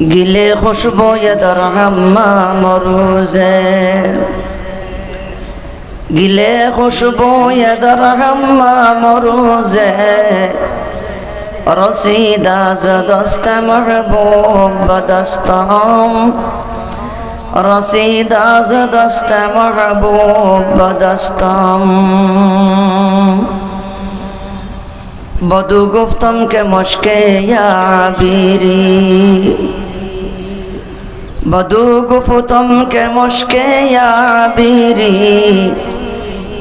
گله خوشبوی در حمام روزه. گله خوشبوی در حمام روزه. رسید از دست محبوب به دستم. رسید از دست محبوب به دستم. بدو گفتم که مشکه یا بیری. بدو گفتم که مشکه یا بیری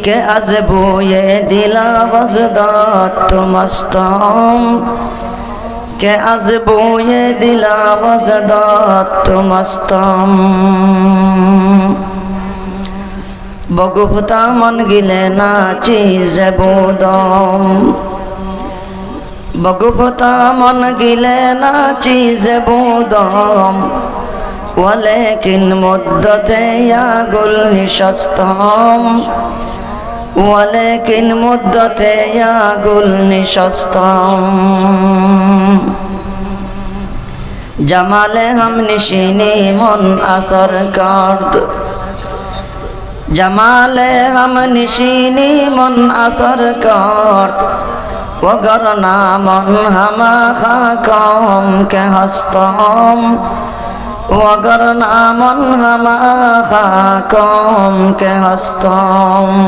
که از بوی دل آواز داد تو مستم که از بوی دل آواز داد تو مستم بگفتا من گله না چیز بودم بگفتا من گله না چیز بودم ولكن مدتي আগুল নিশস্তম। ولكن مدتي আগুল নিশস্তম। জামালে হাম নিশিনি মন আসর কার্দ। জামালে হাম নিশিনি মন আসর কর্দ। ওগর না মন হামা খা خاکم কে ہستم وگر نامن ہما خاکم کے ہستم